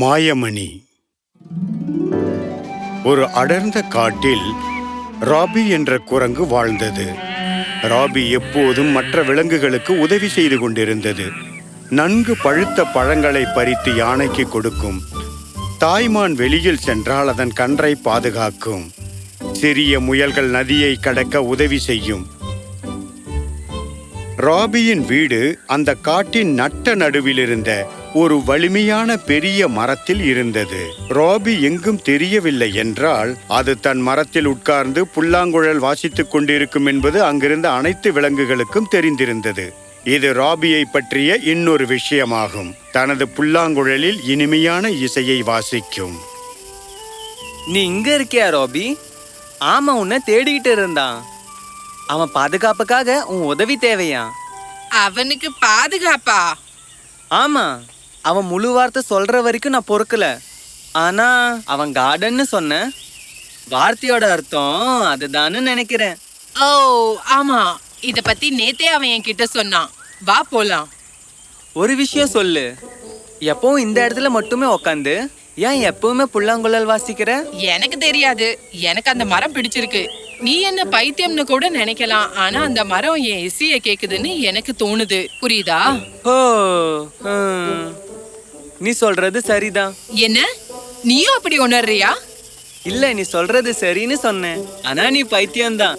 மாயமணி. ஒரு அடர்ந்த காட்டில் ராபி என்ற குரங்கு வாழ்ந்தது. ராபி எப்போதும் மற்ற விலங்குகளுக்கு உதவி செய்து கொண்டிருந்தது. நன்கு பழுத்த பழங்களை பறித்து யானைக்கு கொடுக்கும். தாய்மான் வெளியில் சென்றால் அதன் கன்றை பாதுகாக்கும். சிறிய முயல்கள் நதியை கடக்க உதவி செய்யும். ராபியின் வீடு அந்த காட்டின் நட்ட நடுவில் இருந்த ஒரு வலிமையான பெரிய மரத்தில் இருந்தது. ராபி எங்கும் தெரியவில்லை என்றால் அது தன் மரத்தில் உட்கார்ந்து புல்லாங்குழல் வாசித்துக் கொண்டிருக்கும் என்பது அங்கிருந்த அனைத்து விலங்குகளுக்கும் தெரிந்திருந்தது. இது ராபியை பற்றிய இன்னொரு விஷயமாகும். தனது புல்லாங்குழலில் இனிமையான இசையை வாசிக்கும். நீ இங்க இருக்கியா ரோபி? ஆமா உன்னை தேடிக்கிட்டு இருந்தான். அவன் பாதுகாப்புக்காக உன் உதவி தேவையா அவனுக்கு பாதுகாப்பா? ஆமா. அவன் முழு வார்த்தை சொல்ற வரைக்கும் நான் பொறுக்கல. ஆனா அவன் கார்டன்னு சொன்ன வார்த்தையோட அர்த்தம் அதுதான்னு நினைக்கிறேன். ஓ ஆமா. இத பத்தி நேத்தே அவன் என்கிட்ட சொன்னான். வா போலாம். ஒரு விஷயம் சொல்லு. எப்பவும் இந்த இடத்துல மட்டுமே உக்காந்து ஏன் எப்பவுமே புல்லாங்குழல் வாசிக்கிற? எனக்கு தெரியாது. எனக்கு அந்த மரம் பிடிச்சிருக்கு. நீ என்ன பைத்தியம்னு கூட நினைக்கலாம். ஆனா அந்த மரம் என் இசைய கேக்குதுன்னு எனக்கு தோணுது. புரியுதா? ஓ. நீ சொல்றது சரிதான். என்ன? நீயும் அப்படி உணர்றியா? இல்ல நீ சொல்றது சரின்னு சொன்னேன். ஆனா நீ பைத்தியம்தான்.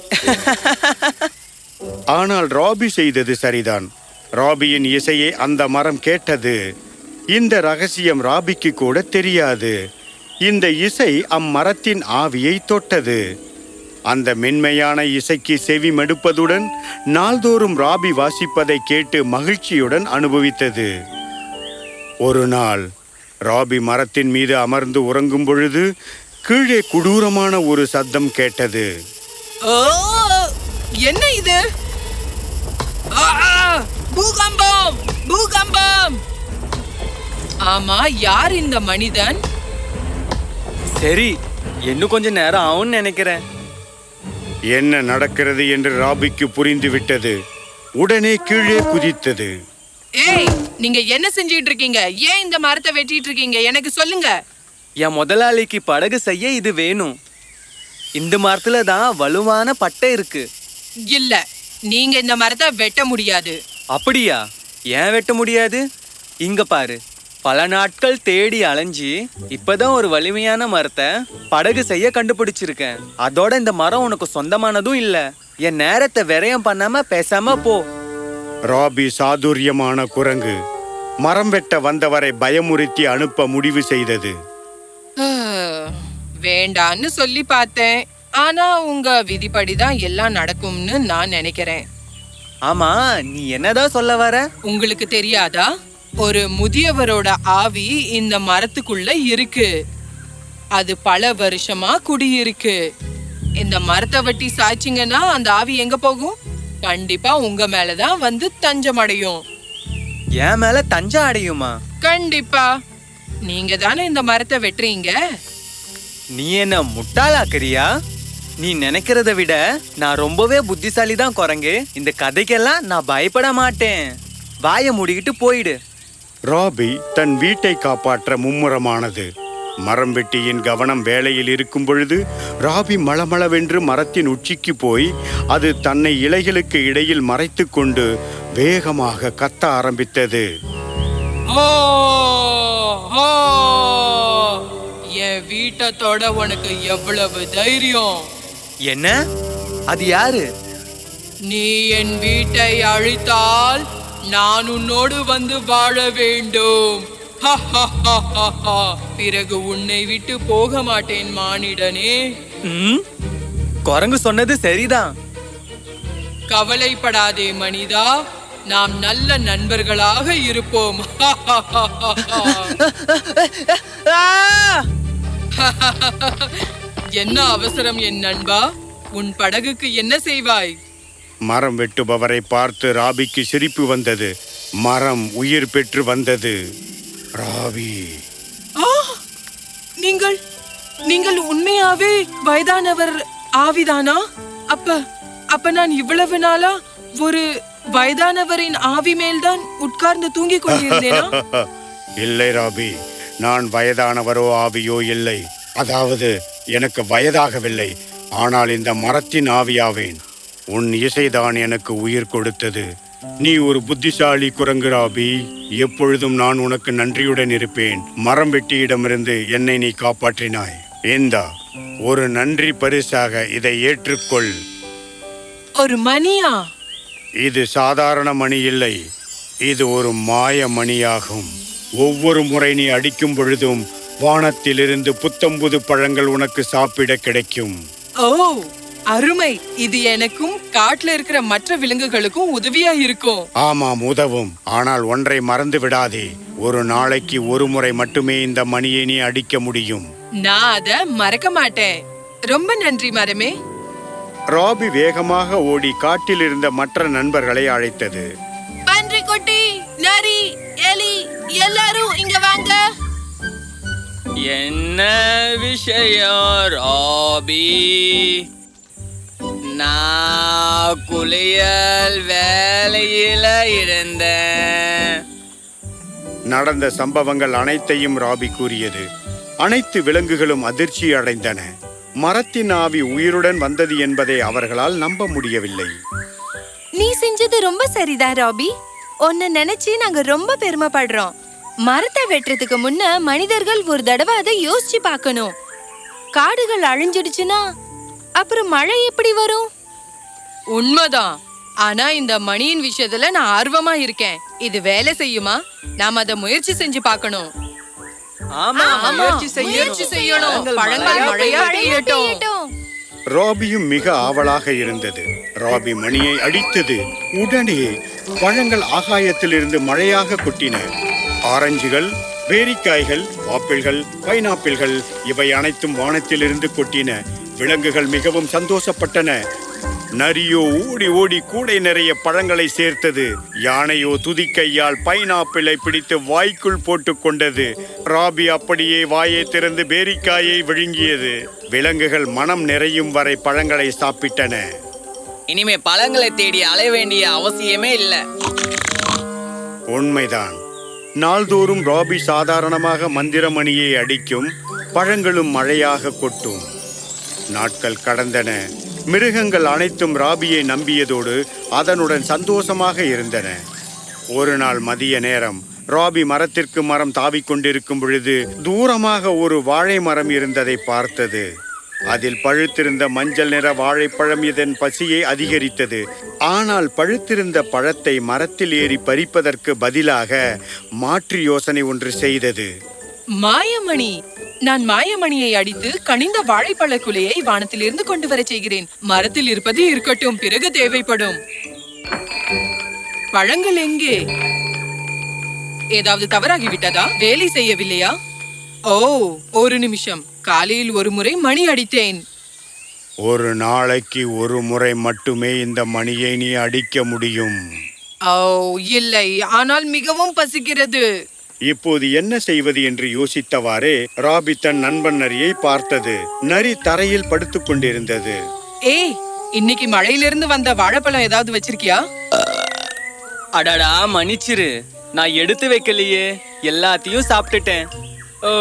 ஆனால் ராபி செய்தது சரிதான். ராபியின் இசையை அந்த மரம் கேட்டது. இந்த ரகசியம் ராபிக்கு கூட தெரியாது. இந்த இசை அம்மரத்தின் ஆவியை தொட்டது. அந்த மென்மையான இசைக்கு செவி மடுப்பதுடன் நாள்தோறும் ராபி வாசிப்பதை கேட்டு மகிழ்ச்சியுடன் அனுபவித்தது. ஒரு நாள் ராபி மரத்தின் மீது அமர்ந்து உறங்கும் பொழுது கீழே கொடூரமான ஒரு சத்தம் கேட்டது. ஓ என்ன இது? பூகம்பம் பூகம்பம். ஆமா யார் இந்த மனிதன்? சரி இன்னும் கொஞ்ச நேரம் ஆகும்னு நினைக்கிறேன். என்ன நடக்கிறது என்று ராபிக்கு புரிந்துவிட்டது. உடனே கீழே குதித்தது. ஏய் நீங்க என்ன செஞ்சிட்டு இருக்கீங்க? ஏன் இந்த மரத்தை வெட்டிட்டு இருக்கீங்க? எனக்கு சொல்லுங்க. என் முதலாளிக்கு படகு செய்ய இது வேணும். இந்த மரத்துல தான் வலுவான பட்டை இருக்கு. இல்ல நீங்க இந்த மரத்தை வெட்ட முடியாது. அப்படியா? ஏன் வெட்ட முடியாது? இங்க பாரு. பல நாட்கள் தேடி அலைஞ்சி இப்பதான் ஒரு வலிமையான மரத்தை படகு செய்ய கண்டுபிடிச்சிருக்கேன். அதோட இந்த மரம் உனக்கு சொந்தமானதும் இல்ல. என் நேரத்தை விரயம் பண்ணாம பேசாம போ. ராபி சாதுரியமான குரங்கு. மரம் வெட்ட வந்தவரை பயமுறுத்தி அனுப்ப முடிவு செய்தது. வேண்டான்னு சொல்லி பார்த்தேன். ஆனா உங்க விதிப்படிதான் எல்லாம் நடக்கும்னு நான் நினைக்கிறேன். ஆமா நீ என்னதான் சொல்ல வர? உங்களுக்கு தெரியாதா? ஒரு முதியவரோட ஆவி இந்த மரத்துக்குள்ள இருக்கு. அது பல வருஷமா குடியிருக்கு. இந்த மரத்தை வெட்டி சாய்ச்சிங்கன்னா அந்த ஆவி எங்க போகும்? கண்டிப்பா உங்க மேலதான் வந்து தஞ்சம் அடையும். என் மேல தஞ்சம் அடையுமா? கண்டிப்பா. நீங்க தானே இந்த மரத்தை வெட்டுறீங்க? நீ என்ன முட்டாளாக்குறியா? நீ நினைக்கிறத விட நான் ரொம்பவே புத்திசாலி தான் குரங்கு. இந்த கதைக்கெல்லாம் நான் பயப்பட மாட்டேன். வாயை மூடிக்கிட்டு போயிடு. ராபி தன் வீட்டை காப்பாற்ற மும்முரமானது. மரம் வெட்டியின் கவனம் வேலையில் இருக்கும் பொழுது ராபி மளமளவென்று மரத்தின் உச்சிக்கு போய் அது தன்னை இலைகளுக்கு இடையில் மறைத்துக் கொண்டு வேகமாக கத்த ஆரம்பித்தது. என் வீட்டை தொட உனக்கு எவ்வளவு தைரியம்? என்ன? அது யாரு? நீ என் வீட்டை அழித்தால் நான் உன்னோடு வந்து வாழ வேண்டும். பிறகு உன்னை விட்டு போக மாட்டேன் மானிடனே? குரங்கு சொன்னது சரிதான். கவலைப்படாதே மனிதா. நாம் நல்ல நண்பர்களாக இருப்போம்! என்ன அவசரம் என் நண்பா? உன் படகுக்கு என்ன செய்வாய்? மரம் வெட்டுபவரை பார்த்து ராபிக்கு சிரிப்பு வந்தது. மரம் உயிர் பெற்று வந்தது. ஆ! நீங்கள் நீங்கள் உண்மையாவே வயதானவர் ஆவிதானா? அப்ப அப்ப நான் இவ்வளவு நாளா ஒரு வயதானவரின் ஆவி மேல்தான் உட்கார்ந்து தூங்கிக் கொண்டிருந்தேனா? இல்லை ராபி நான் வயதானவரோ ஆவியோ இல்லை. அதாவது எனக்கு வயதாகவில்லை. ஆனால் இந்த மரத்தின் ஆவியாவேன். உன் இசைதான் எனக்கு உயிர் கொடுத்தது. நீ ஒரு புத்திசாலி குரங்கு ராபி எப்பொழுதும் நான் உனக்கு நன்றியுடன் இருப்பேன். மரம் வெட்டியிடமிருந்து என்னை நீ காப்பாற்றினாய். இந்தா ஒரு நன்றி பரிசாக இதை ஏற்றுக்கொள். ஒரு மணியா? இது சாதாரண மணி இல்லை. இது ஒரு மாய மணியாகும். ஒவ்வொரு முறை நீ அடிக்கும் பொழுதும் வானத்திலிருந்து புத்தம்புது பழங்கள் உனக்கு சாப்பிட கிடைக்கும். ஓ! அருமை. இது எனக்கும் காட்டுல இருக்கிற மற்ற விலங்குகளுக்கும் உதவியா இருக்கும். ஆமாம் உதவும். ஆனால் ஒன்றை மறந்து விடாதே. ஒரு நாளைக்கு ஒரு முறை மட்டுமே இந்த மணியை நீ அடிக்க முடியும். நான் அத மறக்க மாட்டேன். ரொம்ப நன்றி மரமே. ராபி வேகமாக ஓடி காட்டில் இருந்த மற்ற நண்பர்களை அழைத்தது. பன்றி குட்டி நரி எலி எல்லாரும் இங்க வாங்க. என்ன விஷயம் ராபி? நான் குளியல் வேலையில இருந்தேன். நடந்த சம்பவங்கள் அனைத்தையும் ராபி கூறியது. அனைத்து விலங்குகளும் அதிர்ச்சி அடைந்தன. மரத்தின் ஆவி உயிருடன் வந்தது என்பதை அவர்களால் நம்ப முடியவில்லை. நீ செஞ்சது ரொம்ப சரிதான் ராபி. உன்னை நினைச்சு நாங்க ரொம்ப பெருமைப்படுறோம். மரத்தை வெட்டுறதுக்கு முன்ன மனிதர்கள் ஒரு தடவை அதை யோசிச்சு பார்க்கணும். காடுகள் அழிஞ்சிடுச்சுன்னா அப்புறம் மழை எப்படி வரும்? உண்மைதான். ஆனா இந்த மணியின் விஷயத்துல நான் ஆர்வமா இருக்கேன். இது வேலை செய்யுமா? நாம அத முயற்சி செஞ்சு பார்க்கணும். ராபியும் மிக ஆவலாக இருந்தது. ராபி மணியை அடித்தது. உடனே பழங்கள் ஆகாயத்திலிருந்து மழையாக கொட்டின. ஆரஞ்சுகள் பேரிக்காய்கள் ஆப்பிள்கள் பைனாப்பிள்கள் இவை அனைத்தும் வானத்திலிருந்து கொட்டின. விலங்குகள் மிகவும் சந்தோஷப்பட்டன. நரியோ ஓடி ஓடி கூடை நிறைய பழங்களை சேர்த்தது. யானையோ துதிக்கையால் பைனாப்பிளை பிடித்து வாய்க்குள் போட்டுக் கொண்டது. ராபி அப்படியே வாயை திறந்து பேரிக்காயை விழுங்கியது. விலங்குகள் மனம் நிறையும் வரை பழங்களை சாப்பிட்டன. இனிமே பழங்களை தேடி அலைய வேண்டிய அவசியமே இல்ல. உண்மைதான். நாள்தோறும் ராபி சாதாரணமாக மந்திரமணியை அடிக்கும் பழங்களும் மழையாக கொட்டும். நாட்கள் கடந்தன. மிருகங்கள் அனைத்தும் ராபியை நம்பியதோடு அதனுடன் சந்தோஷமாக இருந்தன. ஒரு நாள் மதிய நேரம். ராபி மரத்திற்கு மரம் தாவிக் கொண்டிருக்கும் பொழுது தூரமாக ஒரு வாழை மரம் இருந்ததை பார்த்தது. அதில் பழுத்திருந்த மஞ்சள் நிற வாழைப்பழம் இதன் பசியை அதிகரித்தது. ஆனால் பழுத்திருந்த பழத்தை மரத்தில் ஏறி பறிப்பதற்கு பதிலாக மாற்று யோசனை ஒன்று செய்தது. மாயமணி நான் மாயமணியை அடித்து கனிந்த வாழைப்பழ குலையை வானத்திலிருந்து கொண்டு வரச் செய்கிறேன். மரத்தில் இருப்பது இருக்கட்டும் பிறகு தேவைப்படும். பழங்கள் எங்கே? ஏதாவது தவறாகி விட்டதா வேலை செய்யவில்லையா? ஓ ஒரு நிமிஷம். காலையில் ஒரு முறை மணி அடித்தேன். ஒரு நாளைக்கு ஒரு முறை மட்டுமே இந்த மணியை நீ அடிக்க முடியும். ஓ இல்லை. ஆனால் மிகவும் பசிக்கிறது. இப்போது என்ன செய்வது என்று யோசித்தவாறே ராபி தன் நண்பன் நரியை பார்த்தது. நரி தரையில் படுத்துக் கொண்டிருந்தது. ஏய் இன்னைக்கு மழையிலிருந்து வந்த வாழைப்பழம் ஏதாவது வச்சிருக்கியா? அடடா மன்னிச்சிரு. நான் எடுத்து வைக்கலையே. எல்லாத்தையும் சாப்பிட்டுட்டேன். ஓ,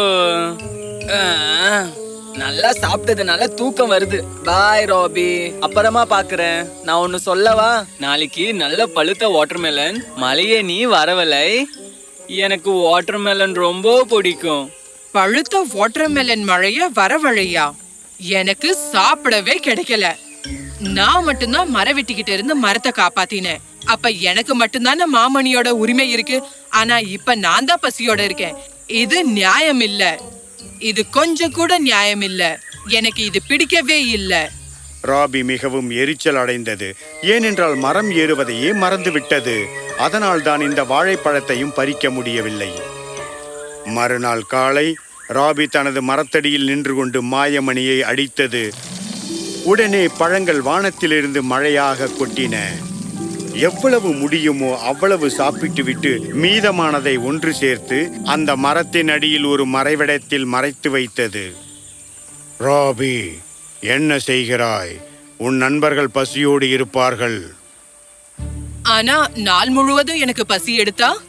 நல்லா சாப்பிட்டதுனால தூக்கம் வருது. பாய் ராபி. அப்புறமா பாக்குறேன். நான் ஒன்னு சொல்லவா? நாளைக்கு நல்ல பழுத்த வாட்டர்மெலன் மலையே நீ வரவலை எனக்கு வாட்டர்மெலன் ரொம்ப பிடிக்கும். பழுத்த வாட்டர்மெலன் மழைய வரவழையா எனக்கு சாப்பிடவே கிடைக்கல. நான் மட்டும்தான் மர வெட்டிக்கிட்டு இருந்து மரத்தை காப்பாத்தினேன். அப்ப எனக்கு மட்டும்தானே மாமணியோட உரிமை இருக்கு? ஆனா இப்ப நான் தான் பசியோட இருக்கேன். இது நியாயம் இல்ல இது கொஞ்சம் கூட நியாயம் இல்ல எனக்கு இது பிடிக்கவே இல்லை. ராபி மிகவும் எரிச்சல் அடைந்தது. ஏனென்றால் மரம் ஏறுவதையே மறந்துவிட்டது. அதனால் தான் இந்த வாழைப்பழத்தையும் பறிக்க முடியவில்லை. மறுநாள் காலை ராபி தனது மரத்தடியில் நின்று கொண்டு மாயமணியை அடித்தது. உடனே பழங்கள் வானத்திலிருந்து மழையாக கொட்டின. எவ்வளவு முடியுமோ அவ்வளவு சாப்பிட்டுவிட்டு மீதமானதை ஒன்று சேர்த்து அந்த மரத்தின் அடியில் ஒரு மறைவிடத்தில் மறைத்து வைத்தது. ராபி என்ன செய்கிறாய்? உன் நண்பர்கள் பசியோடு இருப்பார்கள். ஆனா நாள் முழுவதும் எனக்கு பசி எடுத்தா?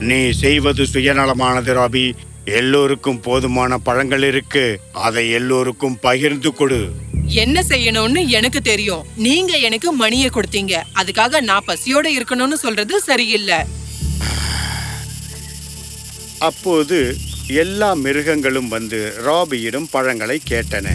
நீ செய்வது சுயநலமானது ராபி. எல்லோருக்கும் போதுமான பழங்கள் இருக்கு. அதை எல்லோருக்கும் பகிர்ந்து கொடு. என்ன செய்யணும்னு எனக்கு தெரியும். நீங்க எனக்கு மணியை கொடுத்தீங்க. அதுக்காக நான் பசியோட இருக்கணும்னு சொல்றது சரியில்லை. அப்போது எல்லா மிருகங்களும் வந்து ராபியிடம் பழங்களை கேட்டன.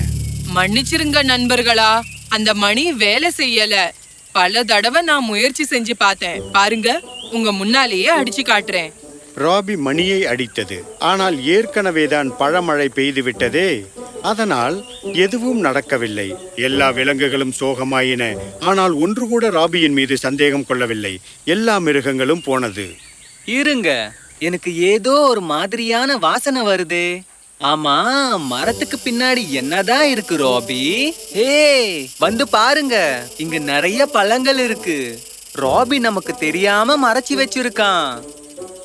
மன்னிச்சிருங்க நண்பர்களா. அந்த மணி வேலை செய்யல. பல தடவை நான் முயற்சி செஞ்சு பார்த்தேன். பாருங்க உங்க முன்னாலேயே அடிச்சு காட்டுறேன். ராபி மணியை அடித்தது. ஆனால் ஏற்கனவே தான் பழமழை பெய்து விட்டதே. அதனால் எதுவும் நடக்கவில்லை. எல்லா விலங்குகளும் சோகமாயின. ஆனால் ஒன்று கூட ராபியின் மீது சந்தேகம் கொள்ளவில்லை. எல்லா மிருகங்களும் போனது. இருங்க. எனக்கு ஏதோ ஒரு மாதிரியான வாசனை வருதே. ஆமா மரத்துக்கு பின்னாடி என்னதான் இருக்கு ராபி? ஏய் வந்து பாருங்க இங்க நிறைய பழங்கள் இருக்கு. ராபி நமக்கு தெரியாம மறைச்சு வச்சிருக்கான்.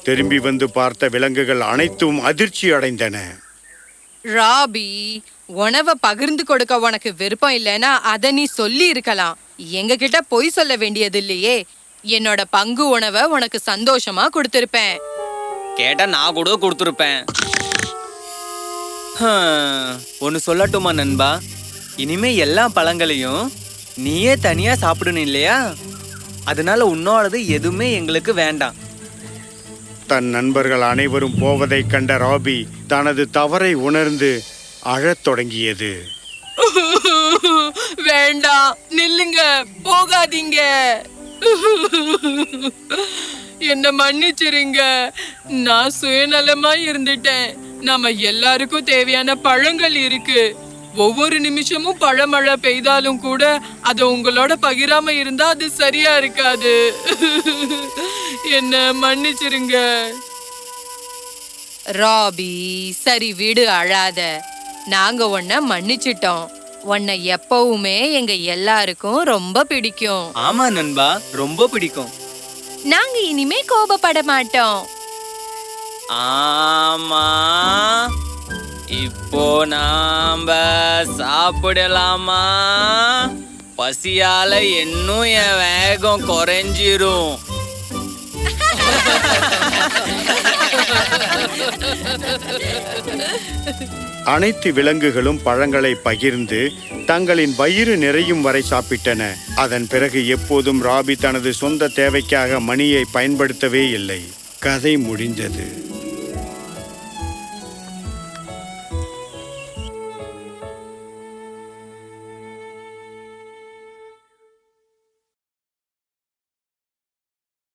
திரும்பி வந்து பார்த்த விலங்குகள் அனைத்தும் அதிர்ச்சி அடைந்தன. ராபி உணவை பகிர்ந்து கொடுக்க உனக்கு விருப்பம் இல்லைன்னா அதை நீ சொல்லி இருக்கலாம். எங்க கிட்ட பொய் சொல்ல வேண்டியது இல்லையே. என்னோட பங்கு உணவை உனக்கு சந்தோஷமா கொடுத்திருப்பேன். கேட்டா நான் கூட கொடுத்துருப்பேன். ஒன்னு சொல்லட்டுமா நண்பா? இனிமே எல்லா பழங்களையும் நீயே தனியா சாப்பிடணும் இல்லையா? அதனால உன்னோடது எதுவுமே எங்களுக்கு வேண்டாம். தன் நண்பர்கள் அனைவரும் போவதைக் கண்ட ராபி தனது தவறை உணர்ந்து அழத் தொடங்கியது. வேண்டாம் நில்லுங்க போகாதீங்க. என்ன மன்னிச்சிருங்க. நான் சுயநலமா இருந்துட்டேன். நம்ம எல்லாருக்கும் தேவையான பழங்கள் இருக்கு. ஒவ்வொரு நிமிஷமும் பழமழை பெய்தாலும் கூட அதை உங்களோட பகிராம இருந்தா அது சரியா இருக்காது. என்ன மன்னிச்சிருங்க. ராபி சரி விடு அழாத. நாங்க உன்னை மன்னிச்சிட்டோம். உன்னை எப்பவுமே எங்க எல்லாருக்கும் ரொம்ப பிடிக்கும். ஆமா நண்பா ரொம்ப பிடிக்கும். நாங்க இனிமே கோபப்பட மாட்டோம். ஆமா. இப்போ நாம சாப்பிடலாமா? பசியால இன்னும் என் வேகம் குறைஞ்சிரும். அனைத்து விலங்குகளும் பழங்களை பகிர்ந்து தங்களின் வயிறு நிறையும் வரை சாப்பிட்டன. அதன் பிறகு எப்போதும் ராபி தனது சொந்த தேவைக்காக மணியை பயன்படுத்தவே இல்லை. கதை முடிந்தது.